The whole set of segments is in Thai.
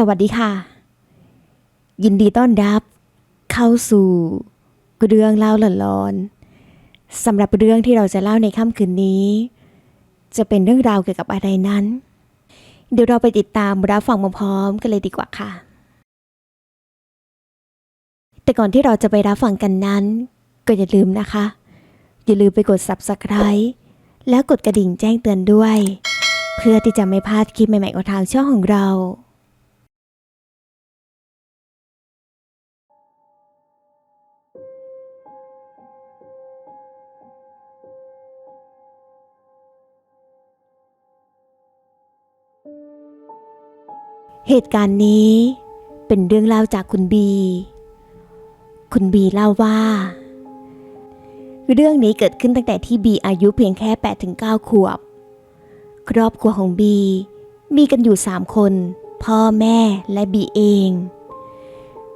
สวัสดีค่ะ ยินดีต้อนรับ เข้าสู่เรื่องเล่าหลอนๆสำหรับเรื่องที่เราจะเล่าในค่ำคืนนี้ จะเป็นเรื่องราวเกี่ยวกับอะไรนั้น เดี๋ยวเราไปติดตามรับฟังพร้อมๆกันเลยดีกว่าค่ะ แต่ก่อนที่เราจะไปรับฟังกันนั้น ก็อย่าลืมนะคะ อย่าลืมไปกด subscribe แล้วกดกระดิ่งแจ้งเตือนด้วย เพื่อที่จะไม่พลาดคลิปใหม่ๆของทางช่องของเรา เหตุการณ์นี้เป็นเรื่องเล่าจากคุณบี คุณบีเล่าว่า เรื่องนี้เกิดขึ้นตั้งแต่ที่บีอายุเพียงแค่ 8-9 ขวบ ครอบครัวของบีมีกันอยู่ 3 คน พ่อแม่และบีเอง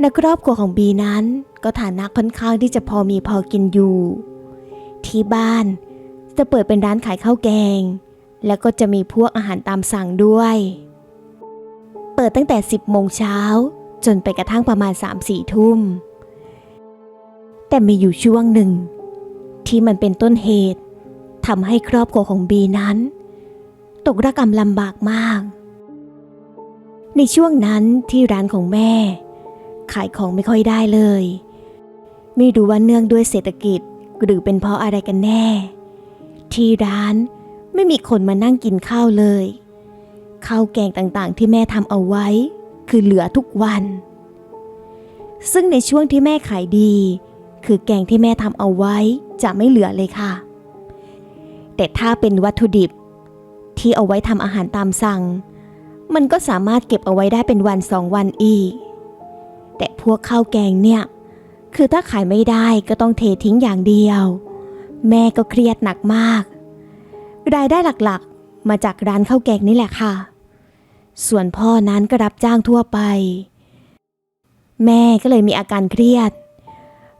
ในครอบครัวของบีนั้นก็ฐานะค่อนข้างที่จะพอมีพอกินอยู่ ที่บ้านจะเปิดเป็นร้านขายข้าวแกง แล้วก็จะมีพวกอาหารตามสั่งด้วย ปิดตั้งแต่ 10 โมงเช้า จนไปกระทั่งประมาณ 3-4 ทุ่ม แต่มีอยู่ช่วงหนึ่ง ที่มันเป็นต้นเหตุทำให้ครอบครัวของบีนั้น ตกระกรรมลำบากมาก ในช่วงนั้นที่ร้านของแม่ ขายของไม่ค่อยได้เลย ไม่รู้ว่าเนื่องด้วยเศรษฐกิจหรือเป็นเพราะอะไรกันแน่ ที่ร้านไม่มีคนมานั่งกินข้าวเลย ข้าวแกงต่างๆ ที่แม่ทำเอาไว้ คือเหลือทุกวัน ซึ่งในช่วงที่แม่ขายดี คือแกงที่แม่ทำเอาไว้จะไม่เหลือเลยค่ะ แต่ถ้าเป็นวัตถุดิบที่เอาไว้ทำอาหารตามสั่ง มันก็สามารถเก็บเอาไว้ได้เป็นวันสองวันอีก แต่พวกข้าวแกงเนี่ย คือถ้าขายไม่ได้ก็ต้องเททิ้งอย่างเดียว แม่ก็เครียดหนักมาก รายได้หลักๆ มาจากร้านข้าวแกงนี่แหละค่ะ ส่วนพ่อนั้นก็รับจ้างทั่วไป แม่ก็เลยมีอาการเครียด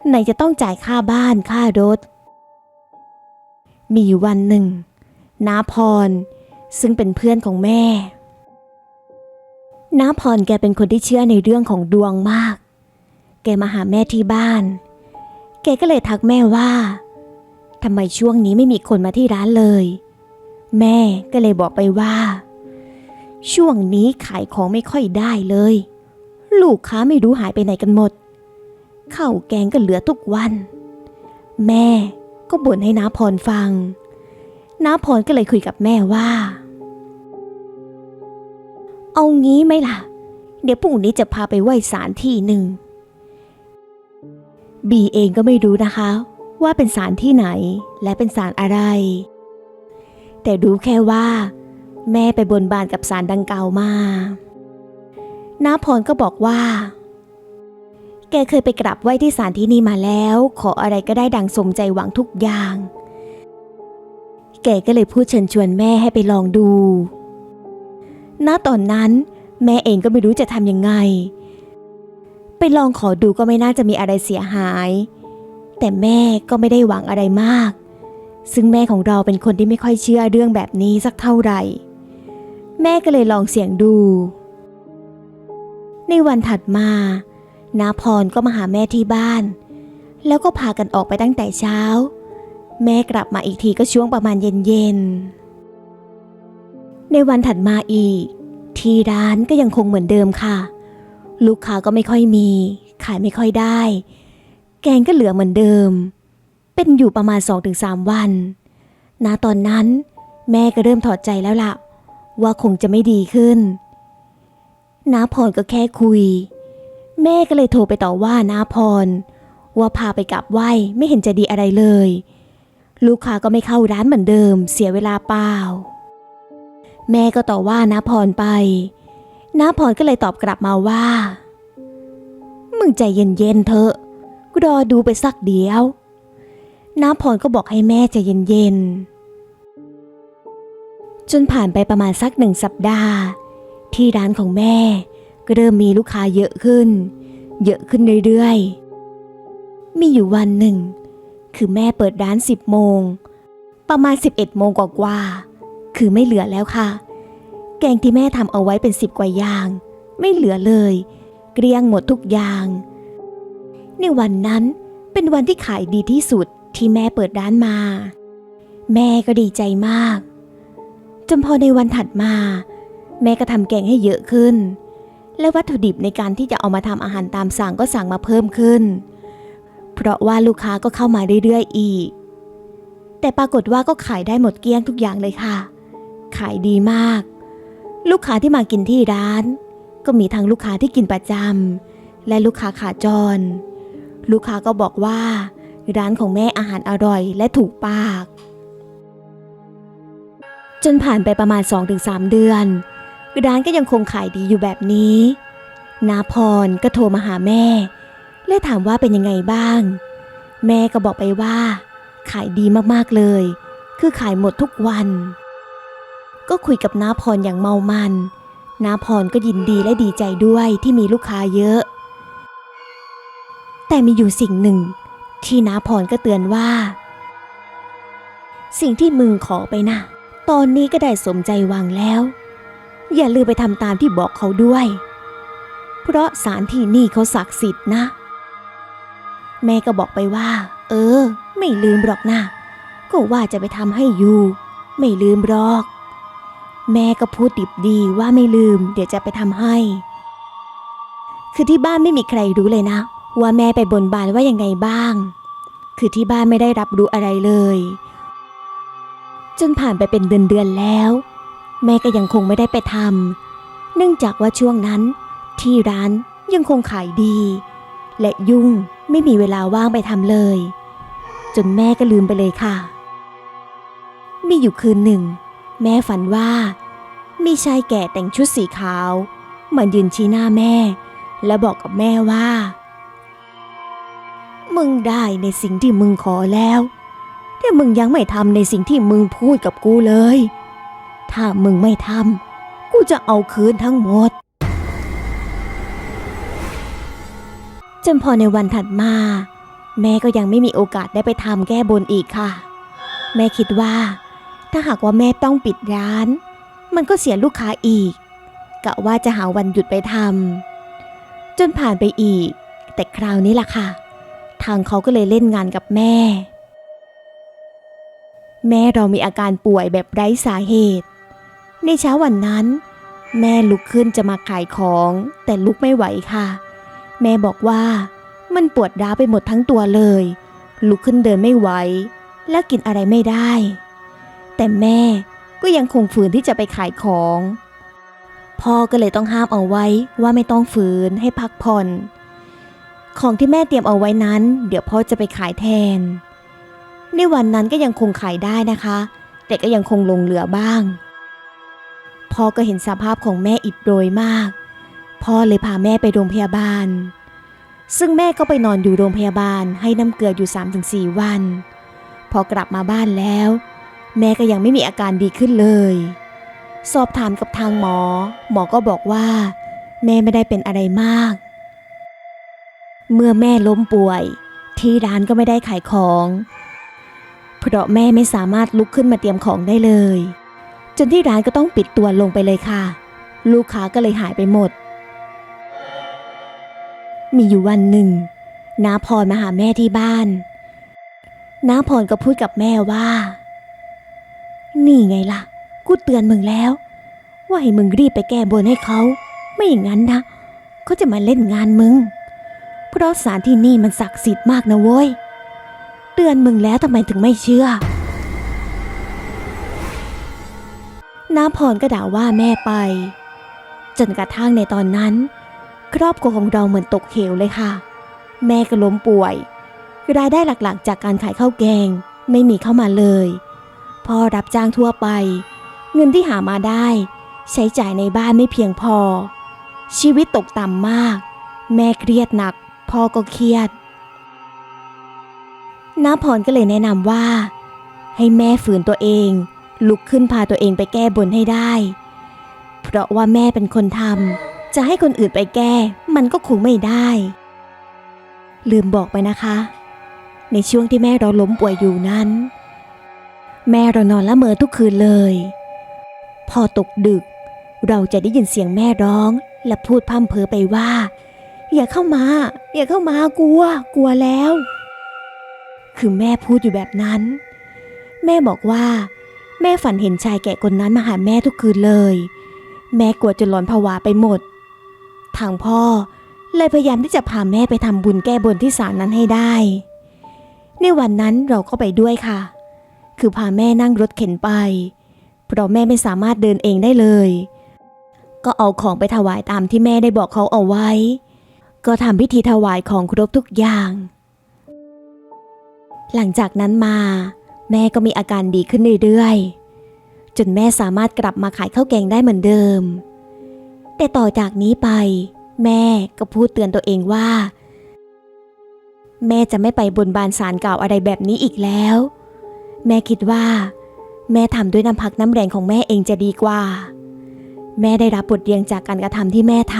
ไหนจะต้องจ่ายค่าบ้านค่ารถ มีวันหนึ่งน้าพร ซึ่งเป็นเพื่อนของแม่น้าพรแกเป็นคนที่เชื่อในเรื่องของดวงมาก แกมาหาแม่ที่บ้าน แกก็เลยทักแม่ว่าทำไมช่วงนี้ไม่มีคนมาที่ร้านเลย แม่ก็เลยบอกไปว่า ช่วงนี้ขายของไม่ค่อยได้เลย ลูกค้าไม่รู้หายไปไหนกันหมดข้าวแกงก็เหลือทุกวัน แม่ก็บ่นให้น้าพรฟัง น้าพรก็เลยคุยกับแม่ว่า เอางี้ไหมล่ะ เดี๋ยวพรุ่งนี้จะพาไปไหว้ศาลที่หนึ่ง บีเองก็ไม่รู้นะคะ ว่าเป็นศาลที่ไหนและเป็นศาลอะไร แต่รู้แค่ว่า แม่ไปบนบานกับศาลดังกล่าวมาน้าพรก็บอกว่า แกเคยไปกราบไหว้ที่ศาลที่นี่มาแล้ว ขออะไรก็ได้ดังสมใจหวังทุกอย่าง แกก็เลยพูดเชิญชวนแม่ให้ไปลองดู ณ ตอนนั้น แม่เองก็ไม่รู้จะทำยังไง ไปลองขอดูก็ไม่น่าจะมีอะไรเสียหาย แต่แม่ก็ไม่ได้หวังอะไรมาก ซึ่งแม่ของเราเป็นคนที่ไม่ค่อยเชื่อเรื่องแบบนี้สักเท่าไหร่ แม่ก็เลยลองเสี่ยงดู ในวันถัดมา นาพรก็มาหาแม่ที่บ้าน แล้วก็พากันออกไปตั้งแต่เช้า แม่กลับมาอีกทีก็ช่วงประมาณเย็นๆ ในวันถัดมาอีก ที่ร้านก็ยังคงเหมือนเดิมค่ะ ลูกค้าก็ไม่ค่อยมี ขายไม่ค่อยได้ แกงก็เหลือเหมือนเดิม เป็นอยู่ประมาณ 2-3 วัน ณ ตอนนั้น แม่ก็เริ่มถอดใจแล้วล่ะ ว่าคงจะไม่ดีขึ้น น้าพรก็แค่คุย แม่ก็เลยโทรไปต่อว่าน้าพร ว่าพาไปกลับไหว้ไม่เห็นจะดีอะไรเลย ลูกค้าก็ไม่เข้าร้านเหมือนเดิม เสียเวลาเปล่า แม่ก็ต่อว่าน้าพรไป น้าพรก็เลยตอบกลับมาว่า มึงใจเย็นๆเถอะกูรอดูไปสักเดียวน้าพรก็บอกให้แม่ใจเย็นๆ จนผ่านไปประมาณสักหนึ่งสัปดาห์ ที่ร้านของแม่ก็เริ่มมีลูกค้าเยอะขึ้น เยอะขึ้นเรื่อยๆ มีอยู่วันหนึ่ง คือแม่เปิดร้าน 10 โมง ประมาณ 11 โมงกว่าๆคือไม่เหลือแล้วค่ะ แกงที่แม่ทำเอาไว้เป็น 10 กว่าอย่าง ไม่เหลือเลย เกลี้ยงหมดทุกอย่าง ในวันนั้นเป็นวันที่ขายดีที่สุดที่แม่เปิดร้านมา แม่ก็ดีใจมาก จนพอในวันถัดมา แม่ก็ทำแกงให้เยอะขึ้น และวัตถุดิบในการที่จะเอามาทำอาหารตามสั่งก็สั่งมาเพิ่มขึ้น เพราะว่าลูกค้าก็เข้ามาเรื่อยๆอีก แต่ปรากฏว่าก็ขายได้หมดเกลี้ยงทุกอย่างเลยค่ะ ขายดีมาก ลูกค้าที่มากินที่ร้าน ก็มีทั้งลูกค้าที่กินประจำและลูกค้าขาจร ลูกค้าก็บอกว่า ร้านของแม่อาหารอร่อยและถูกปาก จนผ่านไปประมาณ 2-3 เดือน ร้านก็ยังคงขายดีอยู่แบบนี้นาพรก็โทรมาหาแม่ และถามว่าเป็นยังไงบ้าง แม่ก็บอกไปว่า ขายดีมากๆเลย คือขายหมดทุกวัน ก็คุยกับนาพรอย่างเมามันนาพรก็ยินดีและดีใจด้วยที่มีลูกค้าเยอะ แต่มีอยู่สิ่งหนึ่ง ที่นาพรก็เตือนว่า สิ่งที่มึงขอไปน่ะ ตอนนี้ก็ได้สมใจวางแล้ว อย่าลืมไปทำตามที่บอกเขาด้วย เพราะสารที่นี่เขาศักดิ์สิทธิ์นะ แม่ก็บอกไปว่า เออ ไม่ลืมหรอกนะก็ว่าจะไปทำให้อยู่ ไม่ลืมหรอก แม่ก็พูดดิบดีว่าไม่ลืม เดี๋ยวจะไปทำให้ คือที่บ้านไม่มีใครรู้เลยนะ ว่าแม่ไปบนบานว่ายังไงบ้าง คือที่บ้านไม่ได้รับรู้อะไรเลย จนผ่านไปเป็นเดือนๆแล้ว แม่ก็ยังคงไม่ได้ไปทำเนื่องจากว่าช่วงนั้น ที่ร้านยังคงขายดี และยุ่งไม่มีเวลาว่างไปทำเลย จนแม่ก็ลืมไปเลยค่ะ มีอยู่คืนหนึ่ง แม่ฝันว่า มีชายแก่แต่งชุดสีขาวมายืนชี้หน้าแม่ และบอกกับแม่ว่า มึงได้ในสิ่งที่มึงขอแล้ว มึงยังไม่ทำในสิ่งที่มึงพูดกับกูเลย ถ้ามึงไม่ทำกูจะเอาคืนทั้งหมด จนพอในวันถัดมา แม่ก็ยังไม่มีโอกาสได้ไปทำแก้บนอีกค่ะ แม่คิดว่า ถ้าหากว่าแม่ต้องปิดร้าน มันก็เสียลูกค้าอีกกะว่าจะหาวันหยุดไปทำจนผ่านไปอีก แต่คราวนี้ล่ะค่ะ ทางเขาก็เลยเล่นงานกับแม่ แม่เรามีอาการป่วยแบบไร้สาเหตุ ในเช้าวันนั้น แม่ลุกขึ้นจะมาขายของ แต่ลุกไม่ไหวค่ะ แม่บอกว่า มันปวดร้าวไปหมดทั้งตัวเลย ลุกขึ้นเดินไม่ไหว และกินอะไรไม่ได้ แต่แม่ก็ยังคงฝืนที่จะไปขายของ พ่อก็เลยต้องห้ามเอาไว้ว่าไม่ต้องฝืนให้พักผ่อน ของที่แม่เตรียมเอาไว้นั้น เดี๋ยวพ่อจะไปขายแทน ในวันนั้นก็ยังคงขายได้นะคะ แต่ก็ยังคงลงเหลือบ้าง พ่อก็เห็นสภาพของแม่อิดโรยมาก พ่อเลยพาแม่ไปโรงพยาบาล ซึ่งแม่ก็ไปนอนอยู่โรงพยาบาลให้น้ำเกลืออยู่ 3-4 วัน พอกลับมาบ้านแล้ว แม่ก็ยังไม่มีอาการดีขึ้นเลย สอบถามกับทางหมอ หมอก็บอกว่า แม่ไม่ได้เป็นอะไรมาก เมื่อแม่ล้มป่วย ที่ร้านก็ไม่ได้ขายของ เพราะแม่ไม่สามารถลุกขึ้นมาเตรียมของได้เลย จนที่ร้านก็ต้องปิดตัวลงไปเลยค่ะ ลูกค้าก็เลยหายไปหมด มีอยู่วันหนึ่งน้าพรมาหาแม่ที่บ้านน้าพรก็พูดกับแม่ว่า นี่ไงล่ะ กูเตือนมึงแล้ว ว่าให้มึงรีบไปแก้บนให้เขา ไม่อย่างนั้นนะเขาจะมาเล่นงานมึง เพราะสารที่นี่มันศักดิ์สิทธิ์มากนะเว้ย เตือนมึงแล้วทำไมถึงไม่เชื่อ น้าพรก็ด่าว่าแม่ไป จนกระทั่งในตอนนั้น ครอบครัวของเราเหมือนตกเหวเลยค่ะ แม่ก็ล้มป่วย รายได้หลักๆ จากการขายข้าวแกงไม่มีเข้ามาเลยพ่อรับจ้างทั่วไป เงินที่หามาได้ ใช้จ่ายในบ้านไม่เพียงพอ ชีวิตตกต่ำมาก แม่เครียดหนัก พ่อก็เครียด น้าพรก็เลยแนะนำว่า ให้แม่ฝืนตัวเอง ลุกขึ้นพาตัวเองไปแก้บนให้ได้ เพราะว่าแม่เป็นคนทำจะให้คนอื่นไปแก้มันก็คงไม่ได้ ลืมบอกไปนะคะ ในช่วงที่แม่เราล้มป่วยอยู่นั้น แม่เรานอนละเมอทุกคืนเลย พอตกดึก เราจะได้ยินเสียงแม่ร้องและพูดพร่ำเพ้อไปว่า อย่าเข้ามา อย่าเข้ามากลัว กลัวแล้ว คือแม่พูดอยู่แบบนั้น แม่บอกว่า แม่ฝันเห็นชายแก่คนนั้นมาหาแม่ทุกคืนเลย แม่กลัวจนหลอนผวาไปหมด ทางพ่อเลยพยายามที่จะพาแม่ไปทำบุญแก้บนที่ศาลนั้นให้ได้ ในวันนั้นเราก็ไปด้วยค่ะ คือพาแม่นั่งรถเข็นไป เพราะแม่ไม่สามารถเดินเองได้เลย ก็เอาของไปถวายตามที่แม่ได้บอกเขาเอาไว้ ก็ทำพิธีถวายของครบทุกอย่าง หลังจากนั้นมา แม่ก็มีอาการดีขึ้นเรื่อยๆ จนแม่สามารถกลับมาขายข้าวแกงได้เหมือนเดิม แต่ต่อจากนี้ไป แม่ก็พูดเตือนตัวเองว่า แม่จะไม่ไปบนบานสารเก่าอะไรแบบนี้อีกแล้ว แม่คิดว่า แม่ทำด้วยน้ำพักน้ำแรงของแม่เองจะดีกว่า แม่ได้รับบทเรียนจากการกระทำที่แม่ท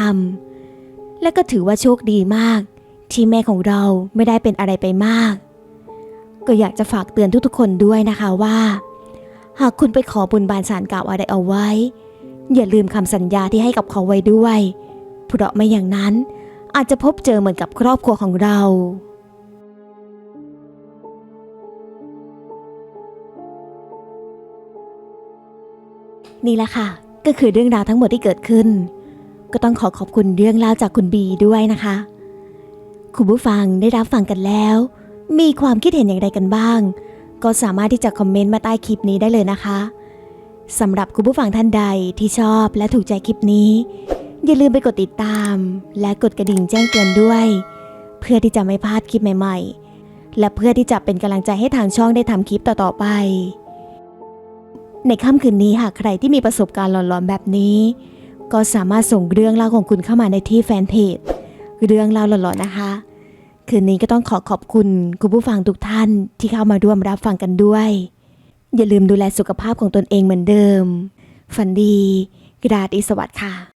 ำและก็ถือว่าโชคดีมาก ที่แม่ของเราไม่ได้เป็นอะไรไปมาก ก็อยากจะฝากเตือนทุกๆคนด้วยนะคะว่า หากคุณไปขอบุญบานสารเก่าอะไรเอาไว้ อย่าลืมคำสัญญาที่ให้กับเขาไว้ด้วย เพราะไม่อย่างนั้นอาจจะพบเจอเหมือนกับครอบครัวของเรานี่แหละค่ะ ก็คือเรื่องราวทั้งหมดที่เกิดขึ้น ก็ต้องขอขอบคุณเรื่องราวจากคุณบีด้วยนะคะ คุณผู้ฟังได้รับฟังกันแล้ว มีความคิดเห็นอย่างไรกันบ้าง ก็สามารถที่จะคอมเมนต์มาใต้คลิปนี้ได้เลยนะคะสำหรับคุณผู้ฟังท่านใดที่ชอบและถูกใจคลิปนี้ อย่าลืมไปกดติดตาม และกดกระดิ่งแจ้งเตือนด้วย เพื่อที่จะไม่พลาดคลิปใหม่ๆ และเพื่อที่จะเป็นกำลังใจให้ทางช่องได้ทำคลิปต่อๆไป ในค่ำคืนนี้หากใครที่มีประสบการณ์หลอนๆแบบนี้ ก็สามารถส่งเรื่องราวของคุณเข้ามาในที่แฟนเพจเรื่องราวหลอนๆนะคะ คืนนี้ก็ต้องขอขอบคุณคุณผู้ฟังทุกท่านที่เข้ามาร่วมรับฟังกันด้วย อย่าลืมดูแลสุขภาพของตนเองเหมือนเดิม ฝันดีกราดอิสวัสดิ์ค่ะ